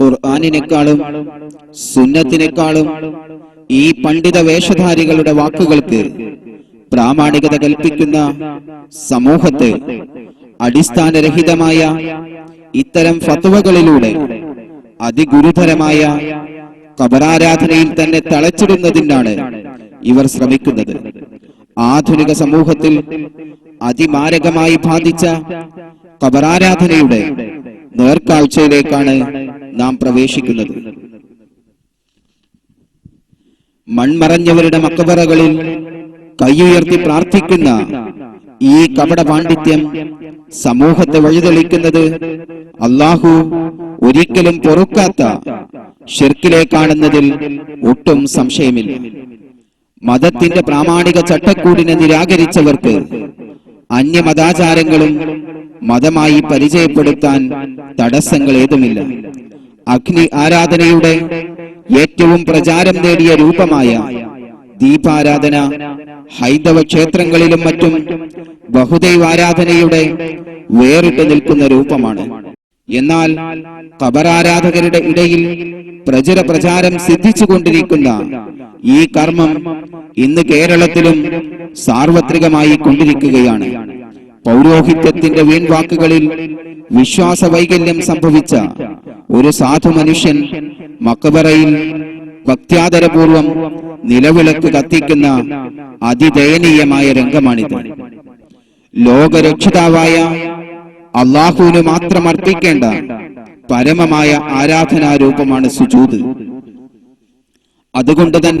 ഖുർആാനിനേക്കാളും സുന്നത്തിനേക്കാളും ഈ പണ്ഡിത വേഷധാരികളുടെ വാക്കുകൾക്ക് പ്രാമാണികത കൽപ്പിക്കുന്ന സമൂഹത്തെ അടിസ്ഥാനരഹിതമായ ഇത്തരം ഫത്വകളിലൂടെ അതിഗുരുതരമായ കബറാരാധനയിൽ തന്നെ തളച്ചിടുന്നതിനാണ് ഇവർ ശ്രമിക്കുന്നത്. ആധുനിക സമൂഹത്തിൽ അതിമാരകമായി ബാധിച്ച കബറാരാധനയുടെ നേർക്കാഴ്ചയിലേക്കാണ് നാം പ്രവേശിക്കുന്നത്. മൺമറഞ്ഞവരുടെ മക്കബറകളിൽ കൈയുയർത്തി പ്രാർത്ഥിക്കുന്ന ഈ കപട പാണ്ഡിത്യം സമൂഹത്തെ വഴിതെളിക്കുന്നത് അള്ളാഹു ഒരിക്കലും പൊറുക്കാത്ത ഷിർക്കിലേക്കാണെന്നതിൽ ഒട്ടും സംശയമില്ല. മതത്തിന്റെ പ്രാമാണിക ചട്ടക്കൂടിനെ നിരാകരിച്ചവർക്ക് അന്യമതാചാരങ്ങളും മതമായി പരിചയപ്പെടുത്താൻ തടസ്സങ്ങൾ ഏതുമില്ല. അഗ്നി ആരാധനയുടെ ഏറ്റവും പ്രചാരം നേടിയ രൂപമായ ദീപാരാധന ഹൈന്ദവ ക്ഷേത്രങ്ങളിലും മറ്റും ബഹുദൈവാരാധനയുടെ വേറിട്ട് നിൽക്കുന്ന രൂപമാണ്. എന്നാൽ കബരാരാധകരുടെ ഇടയിൽ പ്രചുര പ്രചാരം സിദ്ധിച്ചുകൊണ്ടിരിക്കുന്ന ഈ കർമ്മം ഇന്ന് കേരളത്തിലും സാർവത്രികമായി കൊണ്ടിരിക്കുകയാണ്. പൗരോഹിത്യത്തിന്റെ വീൺവാക്കുകളിൽ വിശ്വാസ വൈകല്യം സംഭവിച്ച ഒരു സാധു മനുഷ്യൻ മക്കബറയിൽ ഭക്ത്യാദരപൂർവം നിലവിളക്ക് കത്തിക്കുന്ന അതിദയനീയമായ രംഗമാണിത്. ലോകരക്ഷിതാവായ അള്ളാഹുവിന് മാത്രം അർപ്പിക്കേണ്ട പരമമായ ആരാധനാരൂപമാണ് സുജൂത് അതുകൊണ്ട് തന്നെ